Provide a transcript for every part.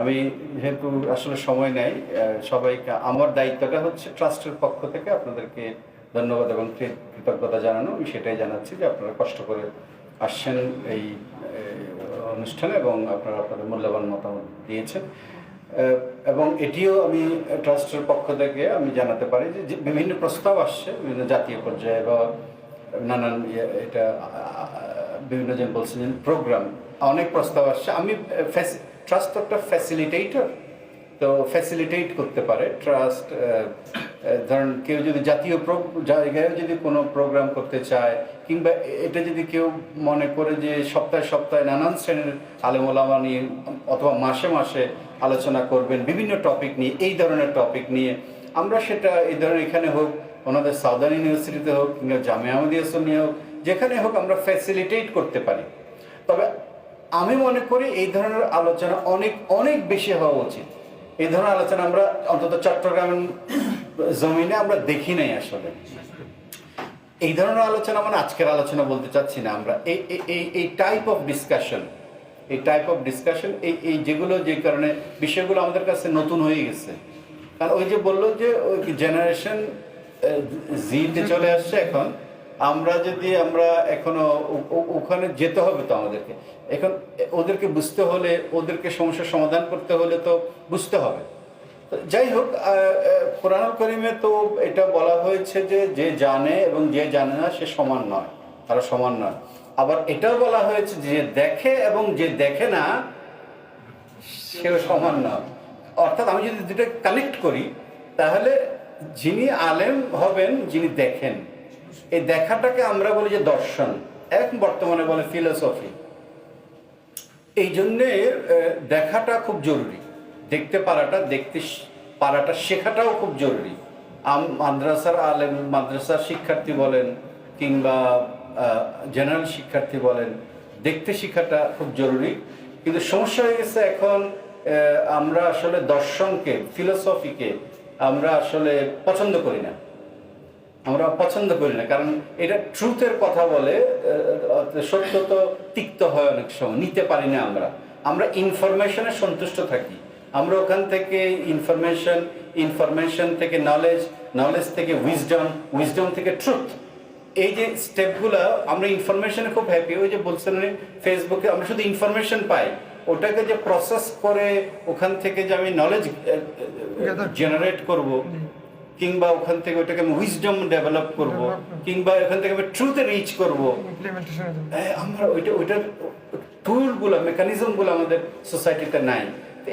আমি যেহেতু আসলে সময় নেই সবাইকে আমার দায়িত্বটা হচ্ছে ট্রাস্টের পক্ষ থেকে আপনাদেরকে ধন্যবাদ এবং কৃতজ্ঞতা জানানো। আমি সেটাই জানাচ্ছি যে আপনারা কষ্ট করে আসছেন এই অনুষ্ঠানে এবং আপনারা আপনাদের মূল্যবান মতামত দিয়েছেন। এবং এটিও আমি ট্রাস্টের পক্ষ থেকে আমি জানাতে পারি যে যে বিভিন্ন প্রস্তাব আসছে বিভিন্ন জাতীয় পর্যায়ে বা নানান ইয়ে, এটা বিভিন্ন জন বলছেন প্রোগ্রাম অনেক প্রস্তাব আসছে। আমি ট্রাস্ট তো একটা ফ্যাসিলিটেটর তো ফ্যাসিলিটেট করতে পারে ট্রাস্ট ধরুন কেউ যদি জাতীয় জায়গায় যদি কোনো প্রোগ্রাম করতে চায়, কিংবা এটা যদি কেউ মনে করে যে সপ্তাহে সপ্তাহে নানান শ্রেণির আলেমোলামা নিয়ে অথবা মাসে মাসে আলোচনা করবেন, বিভিন্ন টপিক নিয়ে, এই ধরনের টপিক নিয়ে, আমরা সেটা এই ধরনের এখানে হোক, ওনাদের সাউদার্ন ইউনিভার্সিটিতে হোক, কিংবা জামিয়া আহমদিয়া হোক, যেখানে হোক আমরা ফ্যাসিলিটেট করতে পারি। তবে আমি মনে করি এই ধরনের আলোচনা অনেক অনেক বেশি হওয়া উচিত। এই ধরনের আলোচনা আমরা অন্তত চট্টগ্রাম জমিনে আমরা দেখি নাই আসলে। এই ধরনের আলোচনা মানে আজকের আলোচনা বলতে চাচ্ছি না আমরা। এই, এই- এই টাইপ অফ ডিসকাশন এই টাইপ অফ ডিসকাশন এই এই যেগুলো যে কারণে বিষয়গুলো আমাদের কাছে নতুন হয়ে গেছে। কারণ ওই যে বলল যে ওই জেনারেশন জিতে চলে আসছে এখন আমরা যদি আমরা এখনও ওখানে যেতে হবে তো আমাদেরকে। এখন ওদেরকে বুঝতে হলে ওদেরকে সমস্যার সমাধান করতে হলে তো বুঝতে হবে। যাই হোক আহ, করিমে তো এটা বলা হয়েছে যে যে জানে এবং যে জানে না সে সমান নয়। তারা সমান নয়। আবার এটাও বলা হয়েছে যে দেখে এবং যে দেখে না সেও সমান নয়। অর্থাৎ আমি যদি দুটো কানেক্ট করি তাহলে যিনি আলেম হবেন যিনি দেখেন এই দেখাটাকে আমরা বলি যে দর্শন, এক বর্তমানে বলে ফিলোসফি। এই জন্যে দেখাটা খুব জরুরি। দেখতে পারাটা দেখতে পারাটা শেখাটাও খুব জরুরি। মাদ্রাসার আলেম, মাদ্রাসার শিক্ষার্থী বলেন কিংবা জেনারেল শিক্ষার্থী বলেন, দেখতে শেখাটা খুব জরুরি। কিন্তু সমস্যা হয়ে গেছে এখন আমরা আসলে দর্শনকে, ফিলোসফিকে আমরা আসলে পছন্দ করি না। আমরা পছন্দ করি না। কারণ এটা ট্রুথের কথা বলে সত্য তো তিক্ত হয় অনেক সময় নিতে পারি না আমরা। আমরা ইনফরমেশনে সন্তুষ্ট থাকি। আমরা ওখান থেকে ইনফরমেশন ইনফরমেশন থেকে নলেজ নলেজ থেকে উইজডম উইজডম থেকে ট্রুথ এই যে স্টেপগুলো আমরা ইনফরমেশনে খুব হ্যাপি ওই যে বলছেন ফেসবুকে আমরা শুধু ইনফরমেশন পাই। ওটাকে যে প্রসেস করে ওখান থেকে যে আমি নলেজ জেনারেট করব কিংবা ওখান থেকে ওটাকে আমি উইজডম ডেভেলপ করব কিংবা ওখান থেকে আমি ট্রুথে রিচ করব। আমরা ওইটা ওইটার টুলগুলো মেকানিজমগুলো আমাদের সোসাইটিতে নাই।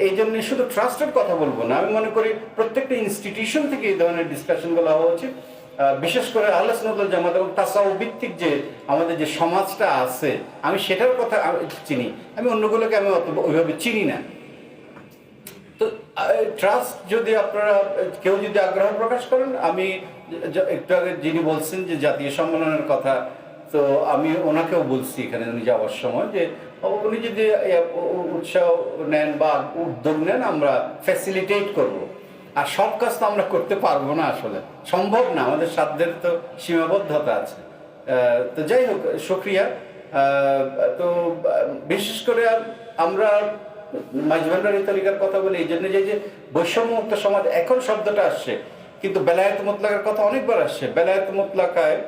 এই জন্য শুধু ট্রাস্টের কথা বলব না আমি মনে করি প্রত্যেকটা ইনস্টিটিউশন থেকে এই ধরনের ডিসকাশনগুলো হওয়া উচিত। বিশেষ করে আল্লাহ সুন্নাতুল জামাত এবং তাসাউ ভিত্তিক যে আমাদের যে সমাজটা আছে আমি সেটার কথা চিনি। আমি অন্যগুলোকে আমি অত ওইভাবে চিনি না। তো ট্রাস্ট যদি আপনারা, কেউ যদি আগ্রহ প্রকাশ করেন, আমি একটু আগে যিনি বলছেন যে জাতীয় সম্মেলনের কথা, তো আমি ওনাকেও বলছি এখানে উনি যাওয়ার সময় যে উনি যদি উৎসাহ নেন বা উদ্যোগ নেন, আমরা ফ্যাসিলিটেট করব। আর সব কাজ তো আমরা করতে পারব না আসলে। সম্ভব না, আমাদের সাধ্যের তো সীমাবদ্ধতা আছে। তো যাই হোক, শুক্রিয়া। তো বিশেষ করে আমরা তরিকার কথা এই জন্য যে বৈষম্যমুক্ত সমাজ এখন শব্দটা আসছে, কিন্তু কথা অনেকবার আসছে। মোতলাকায়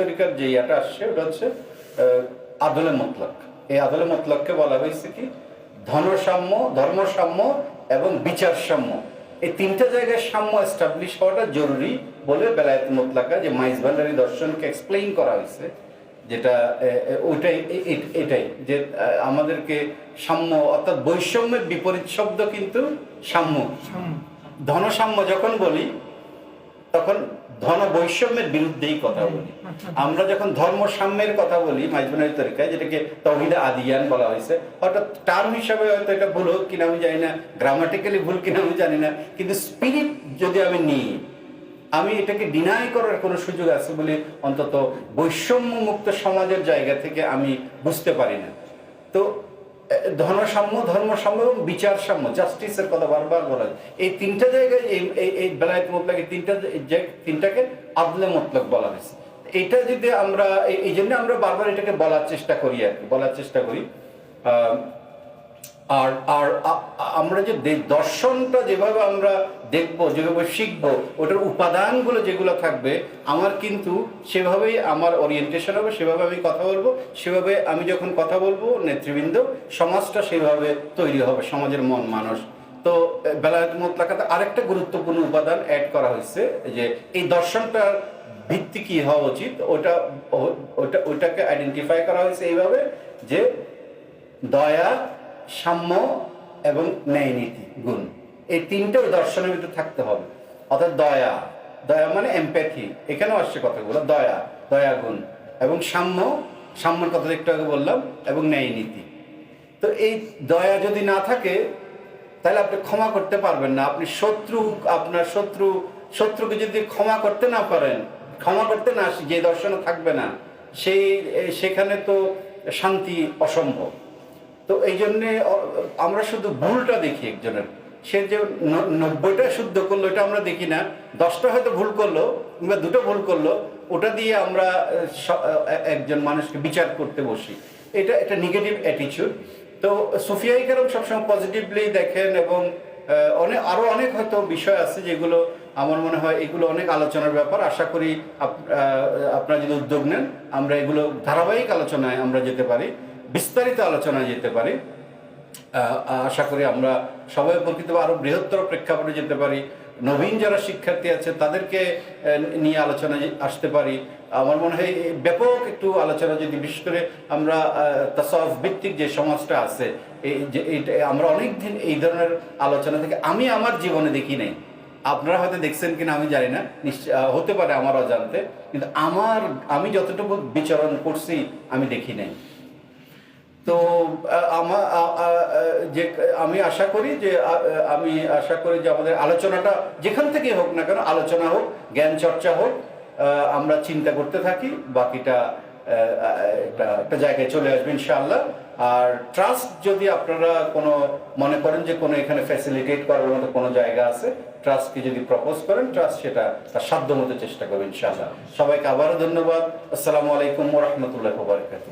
তরিকার যে ইয়াটা আসছে, ওটা হচ্ছে আদলে মতলাক। এই আদলে মতলাককে বলা হয়েছে কি, ধনসাম্য, ধর্মসাম্য এবং বিচার সাম্য এই তিনটা জায়গায় সাম্য এস্টাবলিশ হওয়াটা জরুরি বলে বেলায়েত মোতলাকা যে মাইজ ভান্ডারি দর্শনকে এক্সপ্লেইন করা হয়েছে। যেটা ওইটাই এটাই যে আমাদেরকে সাম্য অর্থাৎ বৈষম্যের বিপরীত শব্দ কিন্তু সাম্য। ধনসাম্য যখন বলি তখন ধন বৈষম্যের বিরুদ্ধেই কথা বলি। আমরা যখন ধর্ম সাম্যের কথা বলি মাইজবানের তরিকায় যেটাকে তহিদা আদিয়ান বলা হয়েছে অর্থাৎ টার্ম হিসাবে হয়তো এটা ভুল হোক কিনা আমি জানি না গ্রামাটিক্যালি ভুল কিনা আমি জানি না কিন্তু স্পিরিট যদি আমি নিই আমি এটাকে ডিনাই করার কোনো সুযোগ আছে বলে অন্তত বৈষম্য মুক্ত সমাজের জায়গা থেকে আমি বুঝতে পারি না। তো ধনসাম্য ধর্মসাম্য এবং বিচার সাম্য জাস্টিসের কথা বারবার বলা। এই তিনটা জায়গায় এই বেলায়েত মতলক তিনটা তিনটাকে আদলে মতলক বলা হয়েছে। এটা যদি আমরা, এই- জন্য আমরা বারবার এটাকে বলার চেষ্টা করি আর কি, বলার চেষ্টা করি। আর আর আমরা যে দর্শনটা যেভাবে আমরা দেখব, যেভাবে শিখব, ওটার উপাদানগুলো যেগুলো থাকবে, আমার কিন্তু সেভাবেই আমার ওরিয়েন্টেশন হবে, সেভাবে আমি কথা বলব, সেভাবে আমি যখন কথা বলব, নেতৃবৃন্দ, সমাজটা সেভাবে তৈরি হবে, সমাজের মন মানুষ। তো বেলায়েত মোতলাকাতে আরেকটা গুরুত্বপূর্ণ উপাদান অ্যাড করা হয়েছে, যে এই দর্শনটার ভিত্তি কি হওয়া উচিত, ওটা ওটা, ওটাকে আইডেন্টিফাই করা হয়েছে এইভাবে, যে দয়া সাম্য এবং ন্যায় নীতি গুণ। এই তিনটে ওই দর্শনের ভিতরে থাকতে হবে। অর্থাৎ দয়া। দয়া মানে এমপ্যাথি এখানেও আসছে কথাগুলো। দয়া দয়া গুণ এবং সাম্য। সাম্যর কথা একটু আগে বললাম এবং ন্যায় নীতি তো এই দয়া যদি না থাকে, তাহলে আপনি ক্ষমা করতে পারবেন না। আপনি শত্রু, আপনার শত্রু, শত্রুকে যদি ক্ষমা করতে না পারেন, ক্ষমা করতে না যে দর্শনে থাকবে না, সেই, সেখানে তো শান্তি অসম্ভব। তো এই জন্যে আমরা শুধু ভুলটা দেখি একজনের। সে যে নব্বইটা শুদ্ধ করল, এটা আমরা দেখি না। দশটা হয়তো ভুল করল, কিংবা দুটো ভুল করল, ওটা দিয়ে আমরা একজন মানুষকে বিচার করতে বসি। এটা এটা নেগেটিভ অ্যাটিচিউড তো সুফিয়াই কারণ সবসময় পজিটিভলি দেখেন এবং অনেক আরও অনেক হয়তো বিষয় আছে যেগুলো আমার মনে হয় এগুলো অনেক আলোচনার ব্যাপার। আশা করি আপনারা যদি উদ্যোগ নেন, আমরা এগুলো ধারাবাহিক আলোচনায় আমরা যেতে পারি। বিস্তারিত আলোচনায় যেতে পারি। আশা করি আমরা সবাই উপকৃত হব, আরও বৃহত্তর প্রেক্ষাপটে যেতে পারি। নবীন যারা শিক্ষার্থী আছে তাদেরকে নিয়ে আলোচনায় আসতে পারি। আমার মনে হয় ব্যাপক একটু আলোচনা যদি বিশেষ করে আমরা তাসফ ভিত্তিক যে সমাজটা আছে এই যে আমরা অনেক দিন এই ধরনের আলোচনা থেকে আমি আমার জীবনে দেখি নাই। আপনারা হয়তো দেখছেন কিনা আমি জানি না। হতে পারে আমার অজান্তে। কিন্তু আমার আমি যতটুকু বিচরণ করছি আমি দেখি নাই। তো আমার যে, আমি আশা করি যে আমি আশা করি যে আমাদের আলোচনাটা যেখান থেকে হোক না কেন, আলোচনা হোক, জ্ঞান চর্চা হোক আমরা চিন্তা করতে থাকি, বাকিটা একটা জায়গায় চলে আসবে ইনশাআল্লাহ। আর ট্রাস্ট যদি আপনারা কোনো, মনে করেন যে কোনো এখানে ফ্যাসিলিটেট করার মতো কোনো জায়গা আছে, ট্রাস্টকে যদি প্রপোজ করেন, ট্রাস্ট সেটা তার সাধ্য মতো চেষ্টা করবে ইনশাআল্লাহ। সবাইকে আবারও ধন্যবাদ। আসসালামু আলাইকুম রহমতুল্লাহ বারকাতুহ।